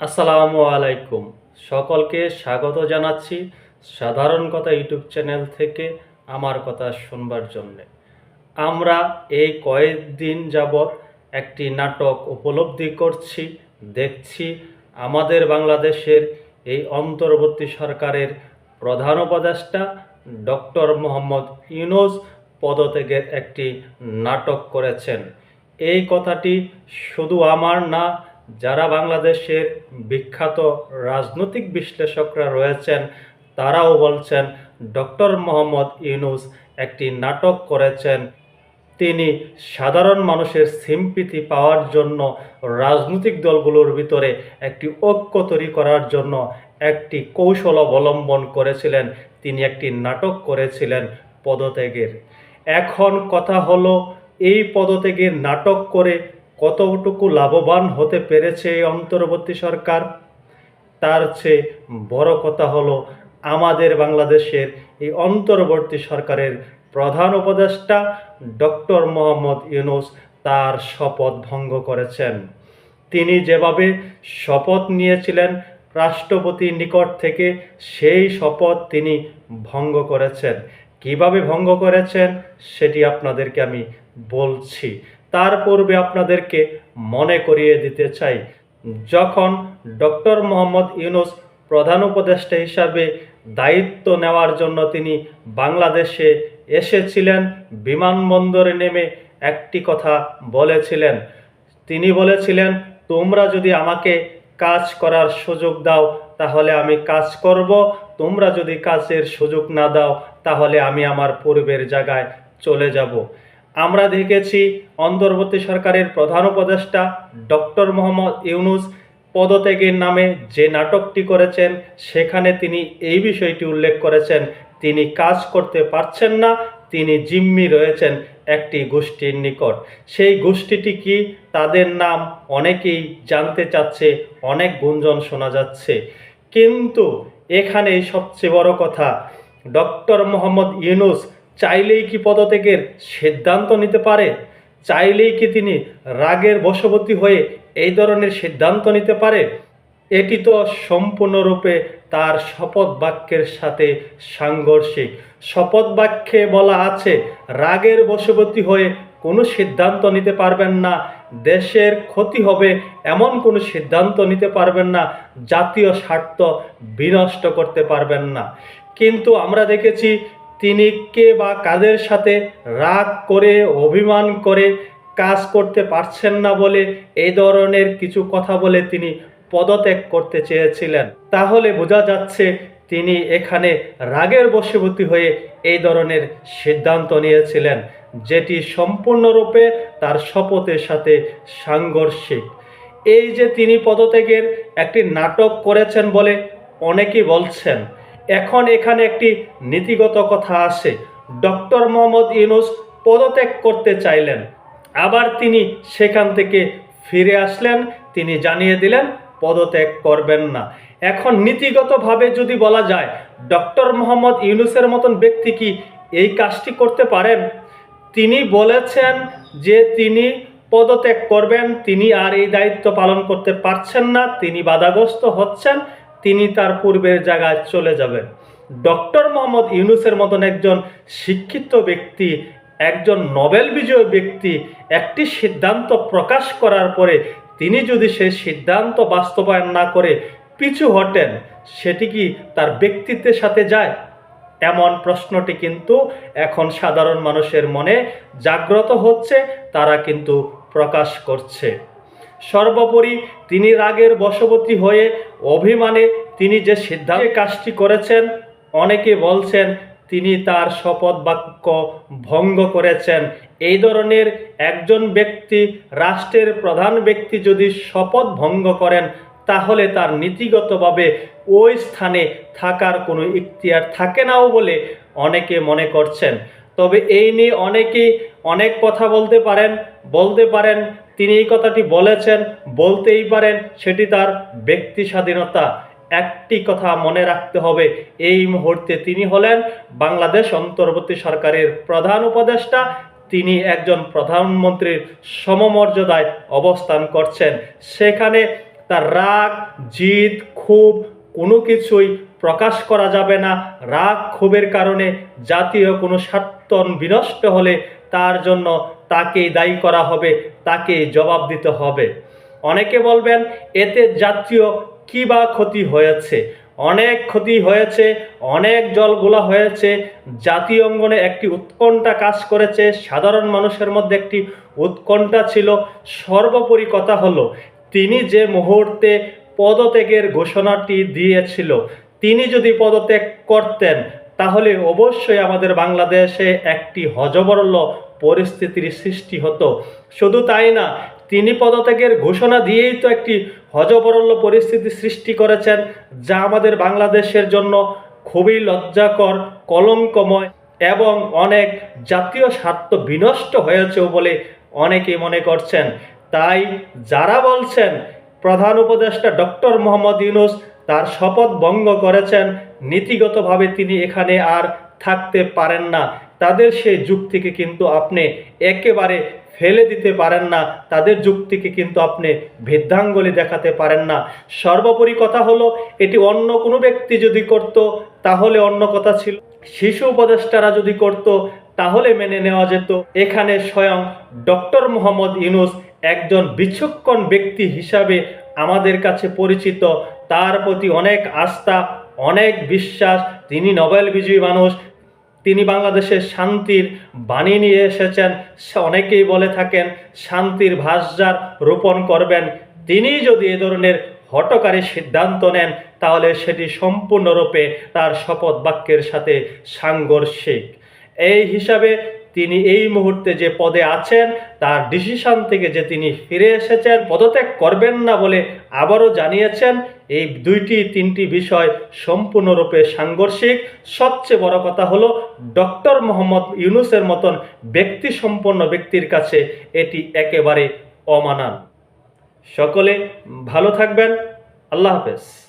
আসসালামু আলাইকুম। সকলকে স্বাগত জানাচ্ছি সাধারণ কথা ইউটিউব চ্যানেল থেকে আমার কথা শুনবার জন্যে। আমরা এই কয়েকদিন যাবৎ একটি নাটক উপলব্ধি করছি, দেখছি আমাদের বাংলাদেশের এই অন্তর্বর্তী সরকারের প্রধান উপদেষ্টা ডক্টর মোহাম্মদ ইউনুস পদত্যাগের একটি নাটক করেছেন। এই কথাটি শুধু আমার না যারা বাংলাদেশের বিখ্যাত রাজনৈতিক বিশ্লেষকরা রয়েছেন, তারাও বলছেন ডক্টর মোহাম্মদ ইউনুস একটি নাটক করেছেন। তিনি সাধারণ মানুষের সিম্পিতি পাওয়ার জন্য রাজনৈতিক দলগুলোর ভিতরে একটি ঐক্য তৈরি করার জন্য একটি কৌশল অবলম্বন করেছিলেন। তিনি একটি নাটক করেছিলেন পদত্যাগের। এখন কথা হলো, এই পদত্যাগের নাটক করে কতটুকু লাভবান হতে পেরেছে এই অন্তর্বর্তী সরকার? তার চেয়ে বড় কথা হলো, আমাদের বাংলাদেশের এই অন্তর্বর্তী সরকারের প্রধান উপদেষ্টা ডক্টর মোহাম্মদ ইউনুস তার শপথ ভঙ্গ করেছেন। তিনি যেভাবে শপথ নিয়েছিলেন, রাষ্ট্রপতির নিকট থেকে সেই শপথ তিনি ভঙ্গ করেছেন। কীভাবে ভঙ্গ করেছেন, সেটি আপনাদেরকে আমি বলছি। তার পূর্বে আপনাদেরকে মনে করিয়ে দিতে চাই। যখন ডক্টর মোহাম্মদ ইউনুস প্রধান উপদেষ্টা হিসাবে দায়িত্ব নেওয়ার জন্য তিনি বাংলাদেশে এসেছিলেন, বিমানবন্দরে নেমে একটি কথা বলেছিলেন। তিনি বলেছিলেন, তোমরা যদি আমাকে কাজ করার সুযোগ দাও, তাহলে আমি কাজ করব। তোমরা যদি কাজের সুযোগ না দাও, তাহলে আমি আমার পূর্বের জায়গায় চলে যাব। আমরা দেখেছি অন্তর্বর্তী সরকারের প্রধান উপদেষ্টা ডক্টর মোহাম্মদ ইউনুস পদত্যাগের নামে যে নাটকটি করেছেন, সেখানে তিনি এই বিষয়টি উল্লেখ করেছেন, তিনি কাজ করতে পারছেন না, তিনি জিম্মি রয়েছেন একটি গোষ্ঠীর নিকট। সেই গোষ্ঠীটি কি তাদের নাম অনেকেই জানতে চাচ্ছে, অনেক গুঞ্জন শোনা যাচ্ছে। কিন্তু এখানেই সবচেয়ে বড় কথা, ডক্টর মোহাম্মদ ইউনুস চাইলেই কি পদত্যাগের সিদ্ধান্ত নিতে পারে? চাইলেই কি তিনি রাগের বশবর্তী হয়ে এই ধরনের সিদ্ধান্ত নিতে পারে? এটি তো সম্পূর্ণরূপে তার শপথ বাক্যের সাথে সাংঘর্ষিক। শপথ বাক্যে বলা আছে, রাগের বশবর্তী হয়ে কোনো সিদ্ধান্ত নিতে পারবেন না। দেশের ক্ষতি হবে এমন কোনো সিদ্ধান্ত নিতে পারবেন না। জাতীয় স্বার্থ বিনষ্ট করতে পারবেন না। কিন্তু আমরা দেখেছি তিনি কে বা কাদের সাথে রাগ করে, অভিমান করে কাজ করতে পারছেন না বলে এই ধরনের কিছু কথা বলে তিনি পদত্যাগ করতে চেয়েছিলেন। তাহলে বোঝা যাচ্ছে তিনি এখানে রাগের বশবর্তী হয়ে এই ধরনের সিদ্ধান্ত নিয়েছিলেন, যেটি সম্পূর্ণরূপে তার শপথের সাথে সাংঘর্ষিক। এই যে তিনি পদত্যাগের একটি নাটক করেছেন বলে অনেকেই বলছেন এখন এখানে একটি নীতিগত কথা আসে। ডক্টর মোহাম্মদ ইউনুস পদত্যাগ করতে চাইলেন। আবার তিনি সেখান থেকে ফিরে আসলেন। তিনি জানিয়ে দিলেন, পদত্যাগ করবেন না। এখন নীতিগতভাবে যদি বলা যায়, ডক্টর মোহাম্মদ ইউনুসের মতন ব্যক্তি কি এই কাজটি করতে পারেন? তিনি বলেছেন যে তিনি পদত্যাগ করবেন, তিনি আর এই দায়িত্ব পালন করতে পারছেন না, তিনি বাধাগ্রস্ত হচ্ছেন। তিনি তার পূর্বের জায়গায় চলে যাবেন। ডক্টর মোহাম্মদ ইউনুসের মতন একজন শিক্ষিত ব্যক্তি, একজন নোবেল বিজয়ী ব্যক্তি, একটি সিদ্ধান্ত প্রকাশ করার পরে তিনি যদি সেই সিদ্ধান্ত বাস্তবায়ন না করে পিছু হটেন, সেটি কি তার ব্যক্তিত্বের সাথে যায়? এমন প্রশ্নটি কিন্তু এখন সাধারণ মানুষের মনে জাগ্রত হচ্ছে, তারা কিন্তু প্রকাশ করছে। সর্বোপরি তিনি রাগের বশবর্তী হয়ে অভিমানে তিনি যে সিদ্ধান্তে কাজটি করেছেন, অনেকে বলছেন তিনি তার শপথ বাক্য ভঙ্গ করেছেন। এই ধরনের একজন ব্যক্তি, রাষ্ট্রের প্রধান ব্যক্তি যদি শপথ ভঙ্গ করেন, তাহলে তার নীতিগতভাবে ওই স্থানে থাকার কোনো ইখতিয়ার থাকে নাও বলে অনেকে মনে করছেন। তবে এই নিয়ে অনেকেই অনেক কথা বলতে পারেন বলতে পারেন তিনি এই কথাটি বলেছেন, বলতেই পারেন, সেটি তার ব্যক্তি স্বাধীনতা। একটি কথা মনে রাখতে হবে, এই মুহূর্তে তিনি হলেন বাংলাদেশ অন্তর্বর্তী সরকারের প্রধান উপদেষ্টা। তিনি একজন প্রধানমন্ত্রীর সমমর্যাদায় অবস্থান করছেন। সেখানে তার রাগ, জিদ, ক্ষোভ কোনো কিছুই প্রকাশ করা যাবে না। রাগ, ক্ষোভের কারণে জাতীয় কোনো স্বার্থ বিনষ্ট হলে তার জন্য তাকেই দায়ী করা হবে, তাকে জবাব দিতে হবে। অনেকে বলবেন, এতে জাতীয় কী বা ক্ষতি হয়েছে? অনেক ক্ষতি হয়েছে, অনেক জলগুলা হয়েছে, জাতীয় অঙ্গনে একটি উৎকণ্ঠা কাজ করেছে, সাধারণ মানুষের মধ্যে একটি উৎকণ্ঠা ছিল, সর্বোপরি কথা হলো, তিনি যে মুহূর্তে পদত্যাগের ঘোষণাটি দিয়েছিল, তিনি যদি পদত্যাগ করতেন, তাহলে অবশ্যই আমাদের বাংলাদেশে একটি হজবরল পরিস্থিতির সৃষ্টি হতো। শুধু তাই না, তিনি পদত্যাগের ঘোষণা দিয়েই তো একটি হজবরল পরিস্থিতি সৃষ্টি করেছেন, যা আমাদের বাংলাদেশের জন্য খুবই লজ্জাকর, কলঙ্কময় এবং অনেক জাতীয় স্বার্থ বিনষ্ট হয়েছে বলে অনেকে মনে করছেন। তাই যারা বলছেন, প্রধান উপদেষ্টা ডক্টর মোহাম্মদ ইউনুস তার শপথ ভঙ্গ করেছেন, নীতিগতভাবে তিনি এখানে আর থাকতে পারেন না। তাদের সেই যুক্তিকে কিন্তু আপনি একেবারে ফেলে দিতে পারেন না, তাদের যুক্তিকে কিন্তু আপনি বৃদ্ধাঙ্গলি দেখাতে পারেন না। সর্বোপরি কথা হলো, এটি অন্য কোনো ব্যক্তি যদি করত, তাহলে অন্য কথা ছিল। শিশু উপদেষ্টারা যদি করত, তাহলে মেনে নেওয়া যেত। এখানে স্বয়ং ডক্টর মোহাম্মদ ইউনুস একজন বিচক্ষণ ব্যক্তি হিসাবে আমাদের কাছে পরিচিত। তার প্রতি অনেক আস্থা, অনেক বিশ্বাস। তিনি নোবেল বিজয়ী মানুষ। তিনি বাংলাদেশের শান্তির বাণী নিয়ে এসেছেন। সে অনেকেই বলে থাকেন, শান্তির ভাষার রোপণ করবেন। তিনি যদি এ ধরনের হটকারী সিদ্ধান্ত নেন, তাহলে সেটি সম্পূর্ণরূপে তার শপথ বাক্যের সাথে সাংঘর্ষিক। এই হিসাবে তিনি এই মুহূর্তে যে পদে আছেন, তার ডিসিশন থেকে যে তিনি ফিরে এসেছেন, পদত্যাগ করবেন না বলে আবারও জানিয়েছেন, এই দুইটি, তিনটি বিষয় সম্পূর্ণরূপে সাংঘর্ষিক। সবচেয়ে বড় কথা হলো ডক্টর মোহাম্মদ ইউনুসের মতন ব্যক্তি সম্পন্ন ব্যক্তির কাছে এটি একেবারে অমানান। সকলে ভালো থাকবেন। আল্লাহ হাফেজ।